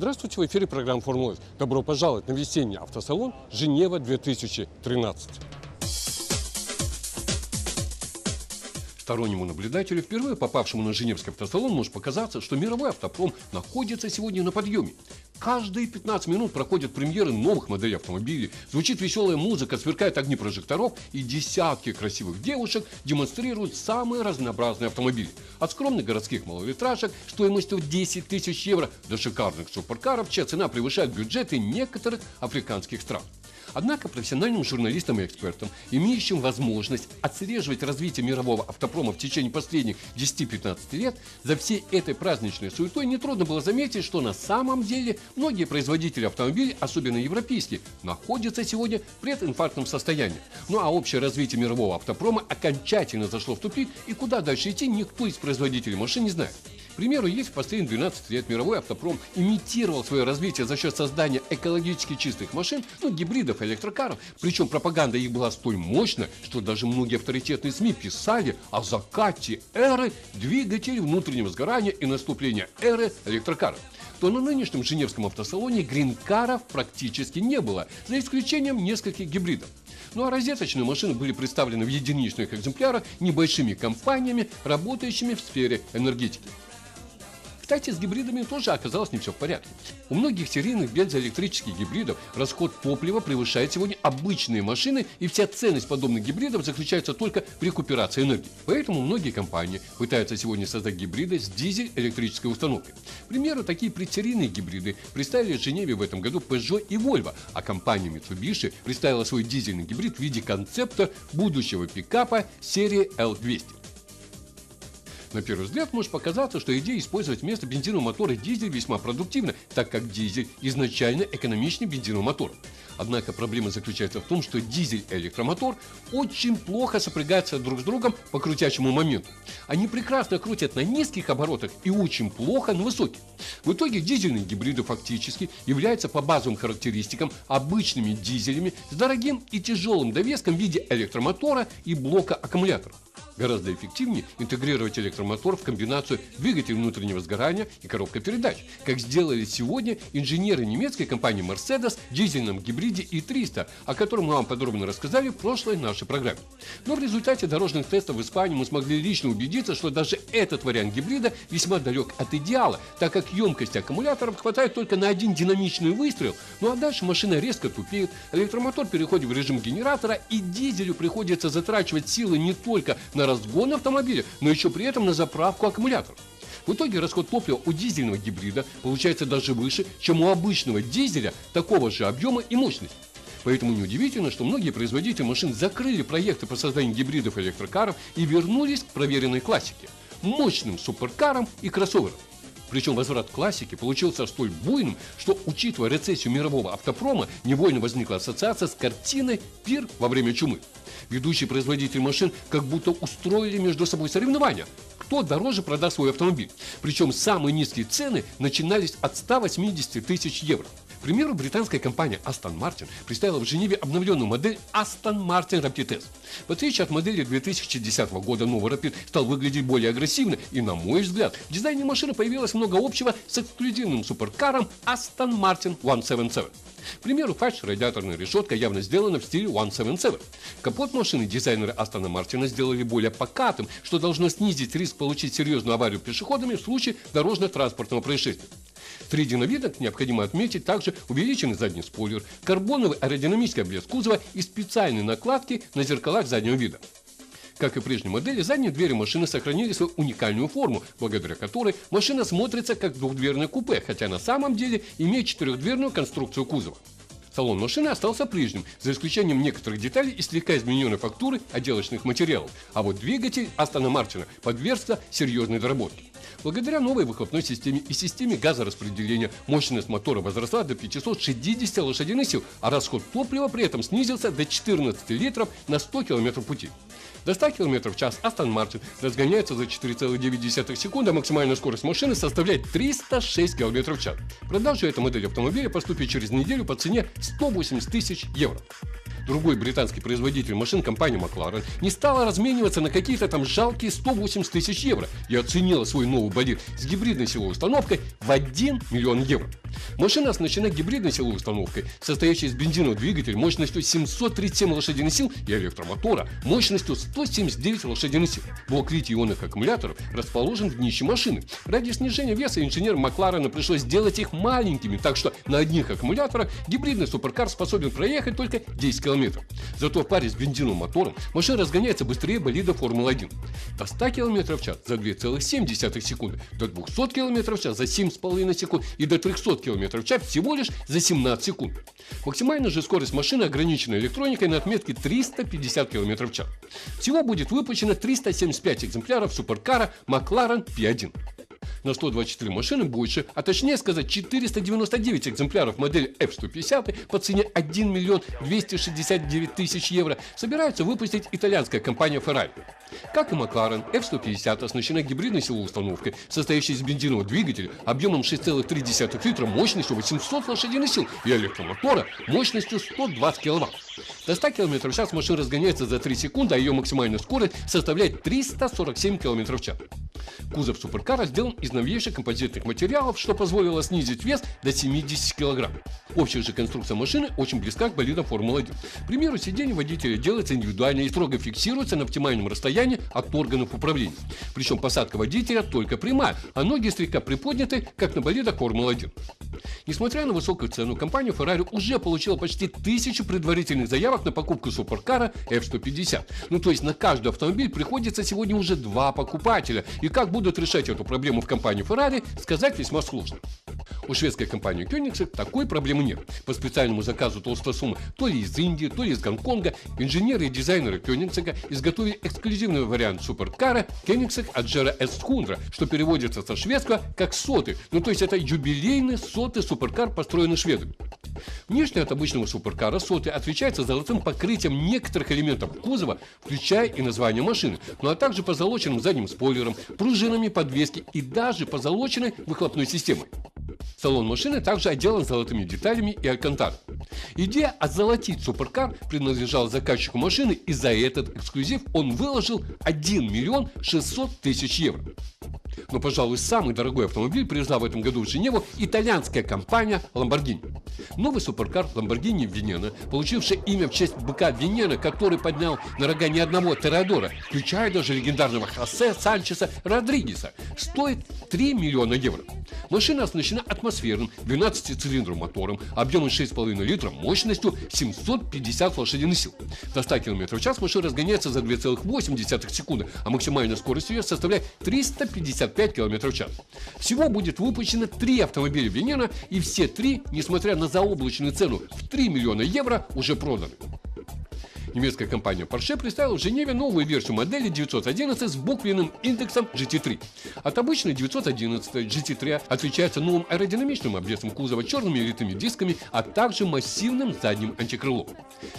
Здравствуйте, в эфире программа «Формула». Добро пожаловать на весенний автосалон «Женева-2013». Стороннему наблюдателю, впервые попавшему на Женевский автосалон, может показаться, что мировой автопром находится сегодня на подъеме. Каждые 15 минут проходят премьеры новых моделей автомобилей, звучит веселая музыка, сверкают огни прожекторов и десятки красивых девушек демонстрируют самые разнообразные автомобили. От скромных городских малолитражек стоимостью в 10 тысяч евро до шикарных суперкаров, чья цена превышает бюджеты некоторых африканских стран. Однако профессиональным журналистам и экспертам, имеющим возможность отслеживать развитие мирового автопрома в течение последних 10-15 лет, за всей этой праздничной суетой нетрудно было заметить, что на самом деле многие производители автомобилей, особенно европейские, находятся сегодня в прединфарктном состоянии. Ну а общее развитие мирового автопрома окончательно зашло в тупик, и куда дальше идти никто из производителей машин не знает. Примеру, есть в последние 12 лет мировой автопром имитировал свое развитие за счет создания экологически чистых машин, ну, гибридов, электрокаров. Причем пропаганда их была столь мощна, что даже многие авторитетные СМИ писали о закате эры двигателей внутреннего сгорания и наступления эры электрокаров то на нынешнем Женевском автосалоне гринкаров практически не было, за исключением нескольких гибридов. Ну а розеточные машины были представлены в единичных экземплярах небольшими компаниями, работающими в сфере энергетики. Кстати, с гибридами тоже оказалось не все в порядке. У многих серийных бензоэлектрических гибридов расход топлива превышает сегодня обычные машины, и вся ценность подобных гибридов заключается только в рекуперации энергии. Поэтому многие компании пытаются сегодня создать гибриды с дизель-электрической установкой. К примеру, такие предсерийные гибриды представили в Женеве в этом году Peugeot и Volvo, а компания Mitsubishi представила свой дизельный гибрид в виде концепта будущего пикапа серии L200. На первый взгляд может показаться, что идея использовать вместо бензинового мотора дизель весьма продуктивна, так как дизель изначально экономичнее бензинового мотора. Однако проблема заключается в том, что дизель и электромотор очень плохо сопрягаются друг с другом по крутящему моменту. Они прекрасно крутят на низких оборотах и очень плохо на высоких. В итоге дизельные гибриды фактически являются по базовым характеристикам обычными дизелями с дорогим и тяжелым довеском в виде электромотора и блока аккумулятора. Гораздо эффективнее интегрировать электромотор в комбинацию двигателя внутреннего сгорания и коробка передач, как сделали сегодня инженеры немецкой компании Mercedes в дизельном гибриде i300, о котором мы вам подробно рассказали в прошлой нашей программе. Но в результате дорожных тестов в Испании мы смогли лично убедиться, что даже этот вариант гибрида весьма далек от идеала, так как емкость аккумуляторов хватает только на один динамичный выстрел, ну а дальше машина резко тупеет, электромотор переходит в режим генератора и дизелю приходится затрачивать силы не только на разгон автомобиля, но еще при этом на заправку аккумуляторов. В итоге расход топлива у дизельного гибрида получается даже выше, чем у обычного дизеля такого же объема и мощности. Поэтому неудивительно, что многие производители машин закрыли проекты по созданию гибридов электрокаров и вернулись к проверенной классике – мощным суперкарам и кроссоверам. Причем возврат к классике получился столь буйным, что, учитывая рецессию мирового автопрома, невольно возникла ассоциация с картиной «Пир во время чумы». Ведущие производители машин как будто устроили между собой соревнования. Кто дороже продаст свой автомобиль. Причем самые низкие цены начинались от 180 тысяч евро. К примеру, британская компания Aston Martin представила в Женеве обновленную модель Aston Martin Rapid S. В отличие от модели 2010 года, новый Rapid стал выглядеть более агрессивно, и, на мой взгляд, в дизайне машины появилось много общего с эксклюзивным суперкаром Aston Martin 177. К примеру, фальш радиаторная решетка явно сделана в стиле 177. Капот машины дизайнеры Астона Мартина сделали более покатым, что должно снизить риск получить серьезную аварию пешеходами в случае дорожно-транспортного происшествия. Среди новинок необходимо отметить также увеличенный задний спойлер, карбоновый аэродинамический блеск кузова и специальные накладки на зеркалах заднего вида. Как и прежней модели, задние двери машины сохранили свою уникальную форму, благодаря которой машина смотрится как двухдверное купе, хотя на самом деле имеет четырехдверную конструкцию кузова. Салон машины остался прежним, за исключением некоторых деталей и слегка измененной фактуры отделочных материалов, а вот двигатель Астона Мартина подвергся серьезной доработке. Благодаря новой выхлопной системе и системе газораспределения мощность мотора возросла до 560 лошадиных сил, а расход топлива при этом снизился до 14 литров на 100 км пути. До 100 км в час Астон Мартин разгоняется за 4,9 секунды, а максимальная скорость машины составляет 306 км в час. Продажа этой модели автомобиля поступит через неделю по цене 180 тысяч евро другой британский производитель машин, компания Макларен, не стала размениваться на какие-то там жалкие 180 тысяч евро и оценила свой новый болид с гибридной силовой установкой в 1 миллион евро. Машина оснащена гибридной силовой установкой, состоящей из бензинового двигателя мощностью 737 лошадиных сил и электромотора мощностью 179 лошадиных сил. Блок литий-ионных аккумуляторов расположен в днище машины. Ради снижения веса инженерам Макларена пришлось сделать их маленькими, так что на одних аккумуляторах гибридный суперкар способен проехать только 10 км. Зато в паре с бензиновым мотором машина разгоняется быстрее болида Формулы-1. До 100 км в час за 2,7 секунды, до 200 км в час за 7,5 секунд и до 300 км в час всего лишь за 17 секунд. Максимальная же скорость машины ограничена электроникой на отметке 350 км в час. Всего будет выпущено 375 экземпляров суперкара McLaren P1 на 124 машины больше, а точнее сказать 499 экземпляров модели F-150 по цене 1 миллион 269 тысяч евро собираются выпустить итальянская компания Ferrari. Как и McLaren, F-150 оснащена гибридной силовой установкой, состоящей из бензинового двигателя объемом 6,3 литра мощностью 800 лошадиных сил и электромотора мощностью 120 кВт. До 100 км в час машина разгоняется за 3 секунды, а ее максимальная скорость составляет 347 км в час. Кузов суперкара сделан из новейших композитных материалов, что позволило снизить вес до 70 кг. Общая же конструкция машины очень близка к болидам Формулы-1. К примеру, сиденье водителя делается индивидуально и строго фиксируется на оптимальном расстоянии от органов управления. Причем посадка водителя только прямая, а ноги слегка приподняты, как на болидах Формулы-1. Несмотря на высокую цену, компания Ferrari уже получила почти тысячу предварительных заявок на покупку суперкара F-150. Ну то есть на каждый автомобиль приходится сегодня уже два покупателя. И как будут решать эту проблему в компании Ferrari, сказать весьма сложно. У шведской компании Koenigsegg такой проблемы нет. По специальному заказу толстосума то ли из Индии, то ли из Гонконга инженеры и дизайнеры Koenigsegg изготовили эксклюзивный вариант суперкара Koenigsegg Agera S100, что переводится со шведского как соты. Ну то есть это юбилейный сотый суперкар, построенный шведами. Внешне от обычного суперкара соты отличается золотым покрытием некоторых элементов кузова, включая и название машины, ну а также позолоченным задним спойлером, пружинами подвески и даже позолоченной выхлопной системой. Салон машины также отделан золотыми деталями и алькантарой. Идея озолотить суперкар принадлежала заказчику машины, и за этот эксклюзив он выложил 1 миллион 600 тысяч евро. Но, пожалуй, самый дорогой автомобиль привезла в этом году в Женеву итальянская компания Lamborghini. Новый суперкар Lamborghini Венена, получивший имя в честь быка Венена, который поднял на рога ни одного Теодора, включая даже легендарного Хосе Санчеса Родригеса, стоит 3 миллиона евро. Машина оснащена атмосферным 12-цилиндровым мотором объемом 6,5 литра мощностью 750 лошадиных сил. До 100 км в час машина разгоняется за 2,8 секунды, а максимальная скорость ее составляет 355 км в час. Всего будет выпущено три автомобиля Венена, и все три, несмотря на заоблачную цену в 3 миллиона евро, уже проданы. Немецкая компания Porsche представила в Женеве новую версию модели 911 с буквенным индексом GT3. От обычной 911 GT3 отличается новым аэродинамичным обвесом кузова, черными литыми дисками, а также массивным задним антикрылом.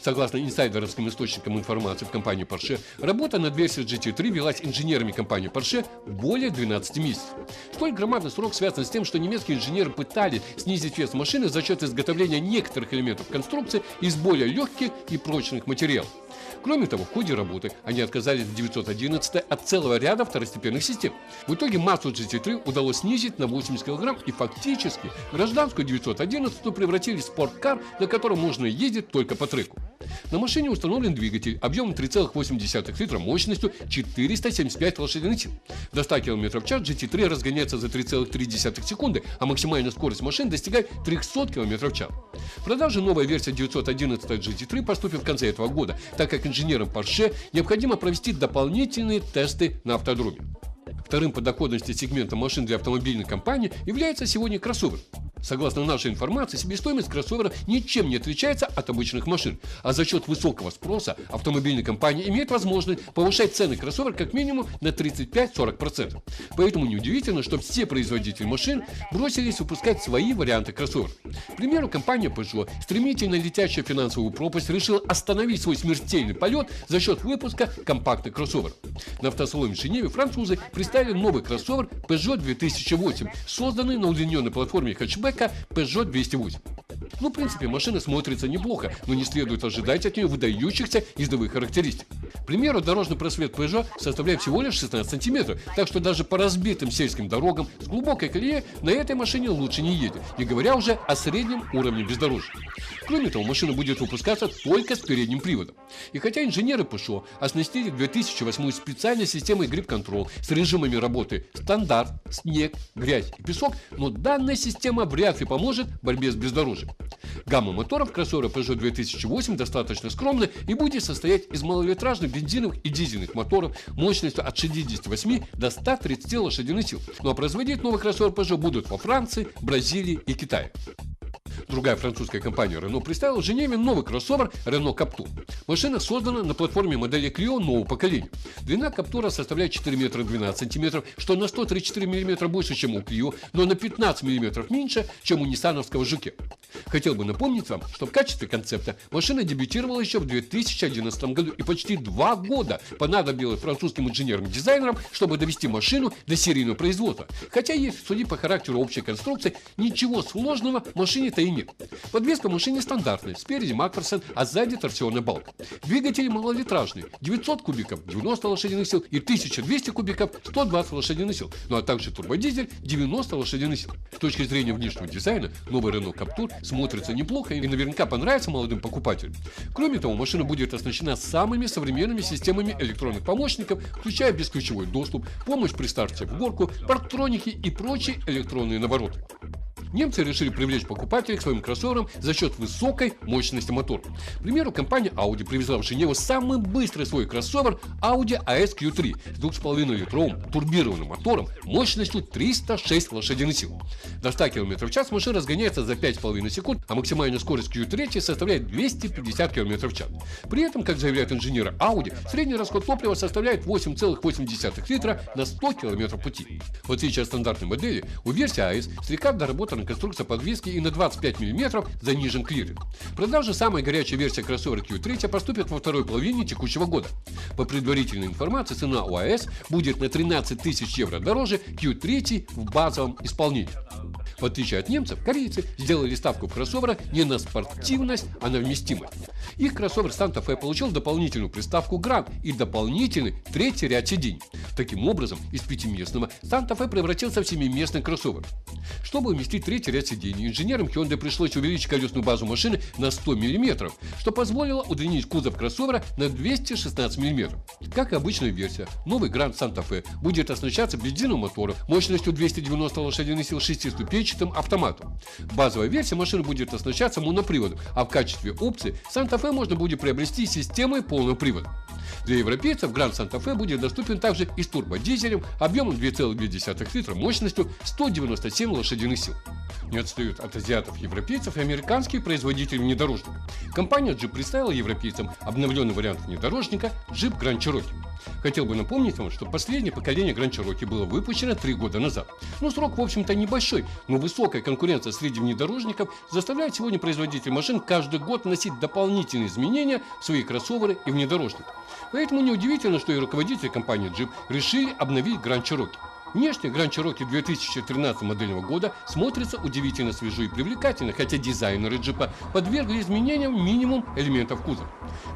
Согласно инсайдеровским источникам информации в компании Porsche, работа над версией GT3 велась инженерами компании Porsche более 12 месяцев. Столь громадный срок связан с тем, что немецкие инженеры пытались снизить вес машины за счет изготовления некоторых элементов конструкции из более легких и прочных материалов материал. Кроме того, в ходе работы они отказались в 911 от целого ряда второстепенных систем. В итоге массу GT3 удалось снизить на 80 кг и фактически гражданскую 911 превратили в спорткар, на котором можно ездить только по треку. На машине установлен двигатель объемом 3,8 литра мощностью 475 лошадиных сил. До 100 км в час GT3 разгоняется за 3,3 секунды, а максимальная скорость машины достигает 300 км в час. В продаже новая версия 911 GT3 поступит в конце этого года, так как инженерам Porsche необходимо провести дополнительные тесты на автодроме. Вторым по доходности сегментом машин для автомобильной компании является сегодня кроссовер. Согласно нашей информации, себестоимость кроссовера ничем не отличается от обычных машин, а за счет высокого спроса автомобильные компании имеют возможность повышать цены кроссовера как минимум на 35-40%. Поэтому неудивительно, что все производители машин бросились выпускать свои варианты кроссоверов. К примеру, компания Peugeot, стремительно летящая в финансовую пропасть, решила остановить свой смертельный полет за счет выпуска компактных кроссоверов. На автосалоне в Женеве французы представили новый кроссовер Peugeot 2008, созданный на удлиненной платформе хэтчбека Peugeot 208. Ну, в принципе, машина смотрится неплохо, но не следует ожидать от нее выдающихся ездовых характеристик. Примеру, дорожный просвет Peugeot составляет всего лишь 16 сантиметров, так что даже по разбитым сельским дорогам с глубокой колеей на этой машине лучше не едет, не говоря уже о среднем уровне бездорожья. Кроме того, машина будет выпускаться только с передним приводом. И хотя инженеры Peugeot оснастили 2008 специальной системой Grip Control с режимами работы стандарт, снег, грязь и песок, но данная система вряд ли поможет в борьбе с бездорожьем. Гамма моторов кроссовера Peugeot 2008 достаточно скромная и будет состоять из малолитражных бензиновых и дизельных моторов мощностью от 68 до 130 лошадиных сил. Ну а производить новый кроссовер Peugeot будут во Франции, Бразилии и Китае. Другая французская компания Renault представила Женеве новый кроссовер Renault Captur. Машина создана на платформе модели Clio нового поколения. Длина Captur составляет 4 метра 12 сантиметров, что на 134 мм больше, чем у Clio, но на 15 мм меньше, чем у ниссановского Жуке. Хотел бы напомнить вам, что в качестве концепта машина дебютировала еще в 2011 году и почти два года понадобилось французским инженерам-дизайнерам, чтобы довести машину до серийного производства. Хотя, если судить по характеру общей конструкции, ничего сложного машине-то и нет. Подвеска машины стандартная, спереди Макферсон, а сзади торсионная балка. Двигатели малолитражные, 900 кубиков 90 лошадиных сил и 1200 кубиков 120 лошадиных сил, ну а также турбодизель 90 лошадиных сил. С точки зрения внешнего дизайна, новый Renault Captur смотрится неплохо и наверняка понравится молодым покупателям. Кроме того, машина будет оснащена самыми современными системами электронных помощников, включая бесключевой доступ, помощь при старте в горку, парктроники и прочие электронные навороты. Немцы решили привлечь покупателей к своим кроссоверам за счет высокой мощности мотора. К примеру, компания Audi привезла в Женеву самый быстрый свой кроссовер Audi AS Q3 с 2,5-литровым турбированным мотором мощностью 306 лошадиных сил. До 100 км в час машина разгоняется за 5,5 секунд, а максимальная скорость Q3 составляет 250 км в час. При этом, как заявляют инженеры Audi, средний расход топлива составляет 8,8 литра на 100 км пути. В отличие от стандартной модели, у версии AS слегка доработана конструкция подвески и на 25 мм занижен клиринг. В продажу самая горячая версия кроссовера Q3 поступит во второй половине текущего года. По предварительной информации, цена УАС будет на 13 тысяч евро дороже Q3 в базовом исполнении. В отличие от немцев, корейцы сделали ставку кроссовера не на спортивность, а на вместимость. Их кроссовер Santa Fe получил дополнительную приставку Grand и дополнительный третий ряд сидений. Таким образом, из пятиместного Santa Fe превратился в семиместный кроссовер. Чтобы уместить третий ряд сидений, инженерам Hyundai пришлось увеличить колесную базу машины на 100 мм, что позволило удлинить кузов кроссовера на 216 мм. Как и обычная версия, новый Grand Santa Fe будет оснащаться бензиновым мотором мощностью 290 лошадиных сил 6 ступенчатым автоматом. Базовая версия машины будет оснащаться моноприводом, а в качестве опции Santa Fe можно будет приобрести системой полного привода. Для европейцев Santa Fe будет доступен также и с турбодизелем объемом 2,2 литра мощностью 197 лошадиных сил. Не отстают от азиатов, европейцев и американские производители внедорожников. Компания Jeep представила европейцам обновленный вариант внедорожника Jeep Grand Cherokee. Хотел бы напомнить вам, что последнее поколение Grand Cherokee было выпущено три года назад. Ну, срок, в общем-то, небольшой, но высокая конкуренция среди внедорожников заставляет сегодня производителей машин каждый год вносить дополнительные изменения в свои кроссоверы и внедорожники. Поэтому неудивительно, что и руководители компании Jeep решили обновить Grand Cherokee. Внешне Grand Cherokee 2013 модельного года смотрится удивительно свежо и привлекательно, хотя дизайнеры джипа подвергли изменениям минимум элементов кузова.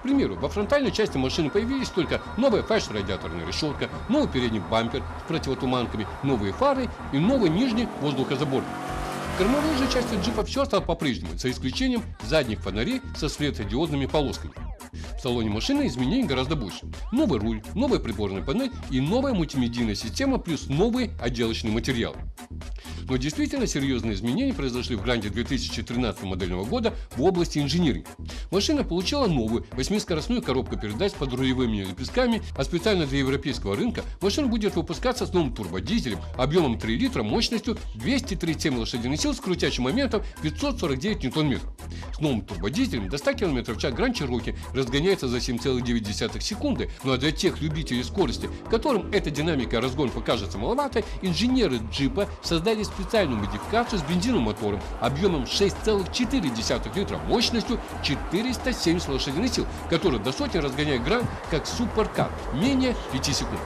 К примеру, во фронтальной части машины появились только новая фальш-радиаторная решетка, новый передний бампер с противотуманками, новые фары и новый нижний воздухозабор. В кормовой же части джипа все стало по-прежнему, за исключением задних фонарей со светодиодными полосками. В салоне машины изменений гораздо больше. Новый руль, новая приборная панель и новая мультимедийная система плюс новые отделочные материалы. Но действительно серьезные изменения произошли в Гранде 2013 модельного года в области инжиниринга. Машина получила новую восьмискоростную коробку передач с подрулевыми лепестками, а специально для европейского рынка машина будет выпускаться с новым турбодизелем объемом 3 литра мощностью 237 лошадиных сил с крутящим моментом 549 ньютон-метров. С новым турбодизелем до 100 км в час Гранд Чироки разгоняется за 7,9 секунды, ну а для тех любителей скорости, которым эта динамика разгон покажется маловато, инженеры джипа создали специальную модификацию с бензиновым мотором объемом 6,4 литра мощностью 470 лошадиных сил, который до сотни разгоняет Гранд как суперкар менее 5 секунд.